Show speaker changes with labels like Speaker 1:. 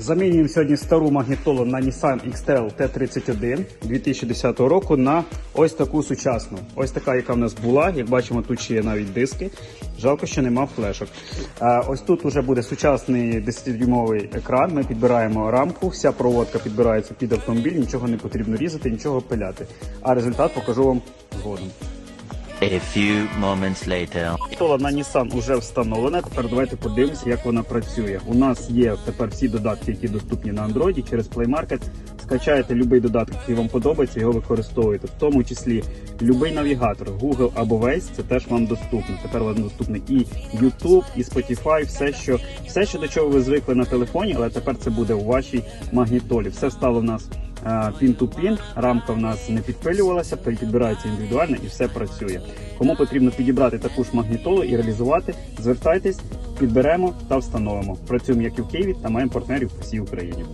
Speaker 1: Замінюємо сьогодні стару магнітолу на Nissan X-Trail T31 2010 року на ось таку сучасну. Ось така, яка в нас була. Як бачимо, тут ще є навіть диски. Жалко, що нема флешок. Ось тут вже буде сучасний 10-дюймовий екран. Ми підбираємо рамку, вся проводка підбирається під автомобіль, нічого не потрібно різати, нічого пиляти. А результат покажу вам згодом.
Speaker 2: A few moments later.
Speaker 1: Стола на Nissan вже встановлена. Тепер давайте подивимося, як вона працює. У нас є тепер всі додатки, які доступні на Android через Play Market. Скачаєте будь-який додаток, який вам подобається, його використовуєте. В тому числі будь-який навігатор, Google або Waze, це теж вам доступно. Тепер вам доступний і YouTube, і Spotify, все, що все, що до чого ви звикли на телефоні, але тепер це буде у вашій магнітолі. Все стало в нас пін-ту-пін, рамка в нас не підпилювалася, підбирається індивідуально і все працює. Кому потрібно підібрати таку ж магнітолу і реалізувати, звертайтесь, підберемо та встановимо. Працюємо як і в Києві та маємо партнерів по всій Україні.